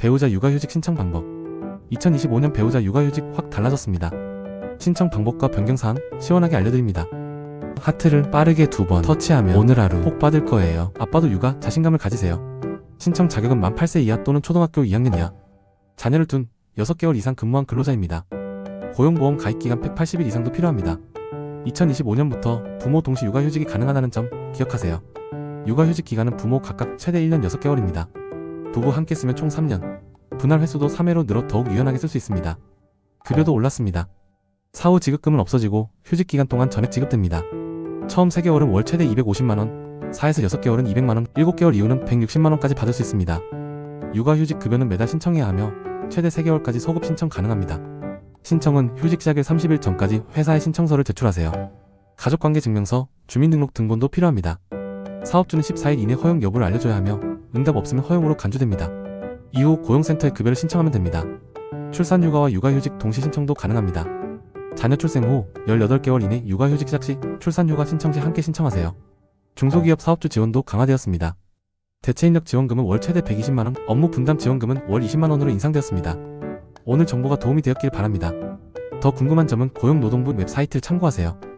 배우자 육아휴직 신청 방법 2025년 배우자 육아휴직 확 달라졌습니다. 신청 방법과 변경사항 시원하게 알려드립니다. 하트를 빠르게 두 번 터치하면 오늘 하루 복 받을 거예요. 아빠도 육아 자신감을 가지세요. 신청 자격은 만 8세 이하 또는 초등학교 2학년 이하. 자녀를 둔 6개월 이상 근무한 근로자입니다. 고용보험 가입기간 180일 이상도 필요합니다. 2025년부터 부모 동시 육아휴직이 가능하다는 점 기억하세요. 육아휴직 기간은 부모 각각 최대 1년 6개월입니다. 부부 함께 쓰면 총 3년. 분할 횟수도 3회로 늘어 더욱 유연하게 쓸 수 있습니다. 급여도 올랐습니다. 사후 지급금은 없어지고 휴직 기간 동안 전액 지급됩니다. 처음 3개월은 월 최대 250만원, 4에서 6개월은 200만원, 7개월 이후는 160만원까지 받을 수 있습니다. 육아휴직 급여는 매달 신청해야 하며 최대 3개월까지 소급 신청 가능합니다. 신청은 휴직 시작일 30일 전까지 회사에 신청서를 제출하세요. 가족관계 증명서, 주민등록 등본도 필요합니다. 사업주는 14일 이내 허용 여부를 알려줘야 하며 응답 없으면 허용으로 간주됩니다. 이후 고용센터에 급여를 신청하면 됩니다. 출산휴가와 육아휴직 동시 신청도 가능합니다. 자녀 출생 후 18개월 이내 육아휴직 시작 시 출산휴가 신청 시 함께 신청하세요. 중소기업 사업주 지원도 강화되었습니다. 대체인력 지원금은 월 최대 120만원, 업무 분담 지원금은 월 20만원으로 인상되었습니다. 오늘 정보가 도움이 되었길 바랍니다. 더 궁금한 점은 고용노동부 웹사이트를 참고하세요.